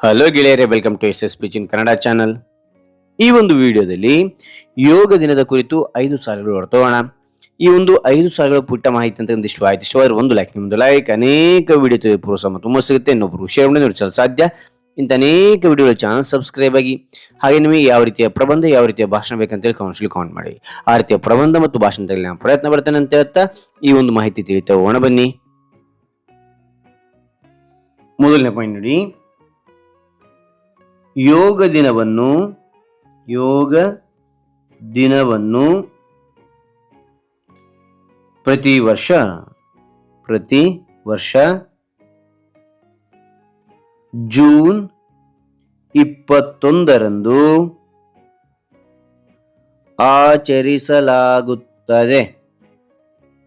Hello ಗೆಳೆಯರೇ welcome to S S ಪಿಚಿನ್ Kannada channel ಈ ಒಂದು ವಿಡಿಯೋದಲ್ಲಿ ಯೋಗ ದಿನದ ಕುರಿತು ಐದು ಸಾಲುಗಳು ಹೊರತೋಗೋಣ. ಈ ಒಂದು ಐದು ಸಾಲುಗಳ ಪುಟ್ಟ ಮಾಹಿತಿ ಅಂತ ಒಂದಿಷ್ಟು ಆಯ್ತು. ಇಷ್ಟವಾದ್ರೆ ಒಂದು ಲೈಕ್ ನಿಮ್ಮದು ಲೈಕ್ ಅನೇಕ ವಿಡಿಯೋ ಪ್ರೋತ್ಸಾಹ ತುಂಬ ಸಿಗುತ್ತೆ. ಇನ್ನೊಬ್ಬರು ಶೇರ್ ಮಾಡಿ ಸಾಧ್ಯ. ಇಂಥ ಅನೇಕ ವಿಡಿಯೋಗಳ ಚಾನಲ್ ಸಬ್ಸ್ಕ್ರೈಬ್ ಆಗಿ, ಹಾಗೆ ನಿಮಗೆ ಯಾವ ರೀತಿಯ ಪ್ರಬಂಧ, ಯಾವ ರೀತಿಯ ಭಾಷಣ ಬೇಕಂತೇಳಿ ಕೌನ್ಸಿಲ್ ಕಾಮೆಂಟ್ ಮಾಡಿ. ಆ ರೀತಿಯ ಪ್ರಬಂಧ ಮತ್ತು ಭಾಷಣದಲ್ಲಿ ನಾನು ಪ್ರಯತ್ನ ಪಡ್ತೇನೆ ಅಂತ ಹೇಳ್ತಾ, ಈ ಒಂದು ಮಾಹಿತಿ ತಿಳಿತಾ ಹೋಗೋಣ ಬನ್ನಿ. ಮೊದಲನೇ ಪಾಯಿಂಟ್ ನೋಡಿ. ಯೋಗ ದಿನವನ್ನು ಯೋಗ ದಿನವನ್ನು ಪ್ರತಿ ವರ್ಷ ಪ್ರತಿ ವರ್ಷ ಜೂನ್ ಇಪ್ಪತ್ತೊಂದರಂದು ಆಚರಿಸಲಾಗುತ್ತದೆ.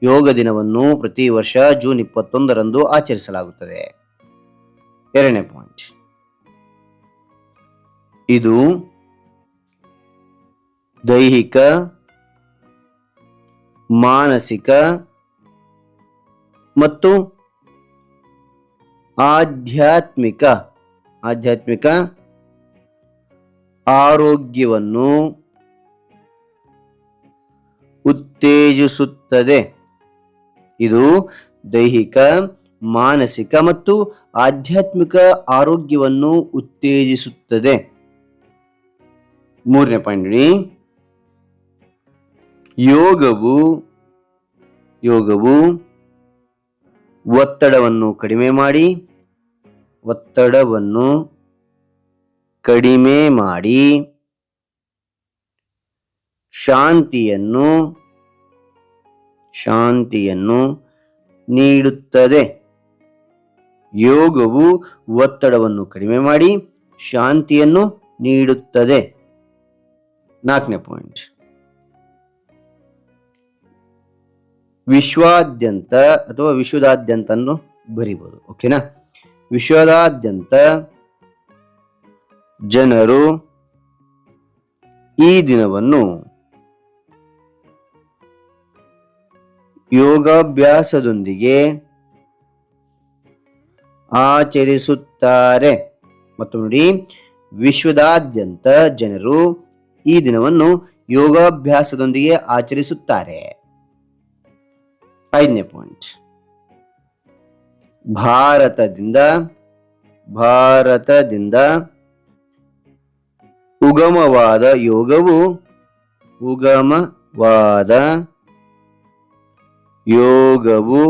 ಯೋಗ ದಿನವನ್ನು ಪ್ರತಿ ವರ್ಷ ಜೂನ್ ಇಪ್ಪತ್ತೊಂದರಂದು ಆಚರಿಸಲಾಗುತ್ತದೆ. ಎರಡನೇ ಪಾಯಿಂಟ್ ಇದು ದೈಹಿಕ, ಮಾನಸಿಕ ಮತ್ತು ಆಧ್ಯಾತ್ಮಿಕ ಆಧ್ಯಾತ್ಮಿಕ ಆರೋಗ್ಯವನ್ನು ಉತ್ತೇಜಿಸುತ್ತದೆ. ಇದು ದೈಹಿಕ, ಮಾನಸಿಕ ಮತ್ತು ಆಧ್ಯಾತ್ಮಿಕ ಆರೋಗ್ಯವನ್ನು ಉತ್ತೇಜಿಸುತ್ತದೆ. ಮೂರನೇ ಪಾಯಿಂಟ್ ನೋಡಿ. ಯೋಗವು ಯೋಗವು ಒತ್ತಡವನ್ನು ಕಡಿಮೆ ಮಾಡಿ, ಒತ್ತಡವನ್ನು ಕಡಿಮೆ ಮಾಡಿ, ಶಾಂತಿಯನ್ನು ಶಾಂತಿಯನ್ನು ನೀಡುತ್ತದೆ. ಯೋಗವು ಒತ್ತಡವನ್ನು ಕಡಿಮೆ ಮಾಡಿ, ಶಾಂತಿಯನ್ನು ನೀಡುತ್ತದೆ. ನಾಲ್ಕನೇ ಪಾಯಿಂಟ್ ವಿಶ್ವಾದ್ಯಂತ ಅಥವಾ ವಿಶ್ವದಾದ್ಯಂತ ಅನ್ನು ಓಕೆನಾ ವಿಶ್ವದಾದ್ಯಂತ ಜನರು ಈ ದಿನವನ್ನು ಯೋಗಾಭ್ಯಾಸದೊಂದಿಗೆ ಆಚರಿಸುತ್ತಾರೆ. ಮತ್ತು ನೋಡಿ, ವಿಶ್ವದಾದ್ಯಂತ ಜನರು ಈ ದಿನವನ್ನು ಯೋಗಾಭ್ಯಾಸದೊಂದಿಗೆ ಆಚರಿಸುತ್ತಾರೆ. ಐದನೇ ಪಾಯಿಂಟ್ ಭಾರತದಿಂದ ಭಾರತದಿಂದ ಉಗಮವಾದ ಯೋಗವು ಉಗಮವಾದ ಯೋಗವು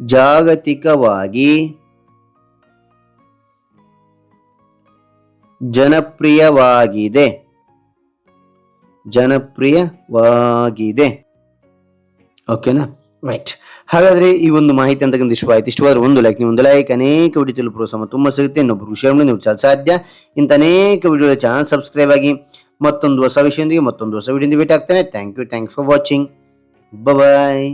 ಜಾಗತಿಕವಾಗಿ ಜನಪ್ರಿಯವಾಗಿದೆ. ಜನಪ್ರಿಯವಾಗಿದೆ. ಓಕೆನಾ ರೈಟ್ ಹಾಗಾದ್ರೆ ಈ ಒಂದು ಮಾಹಿತಿ ಅಂತಕ್ಕಂಥ ಇಷ್ಟವಾಯಿತು ಇಷ್ಟವಾದ್ರೆ ಒಂದು ಲೈಕ್ ನೀವು ಒಂದು ಲೈಕ್ ಅನೇಕ ವಿಡಿಯೋ ಪ್ರೋತ್ಸಾಹ ತುಂಬ ಸಿಗುತ್ತೆ. ಇನ್ನೊಬ್ಬರು ವಿಷಯ ನೀವು ಚಾಲ್ ಸಾಧ್ಯ. ಇಂಥ ಅನೇಕ ವಿಡಿಯೋ ಚಾನಲ್ ಸಬ್ಸ್ಕ್ರೈಬ್ ಆಗಿ ಮತ್ತೊಂದು ಹೊಸ ವಿಷಯದೊಂದಿಗೆ ಮತ್ತೊಂದು ಹೊಸ ವಿಡಿಯೋದಿಂದ ಭೇಟಿ ಆಗ್ತೇನೆ. Thank you thanks for watching bye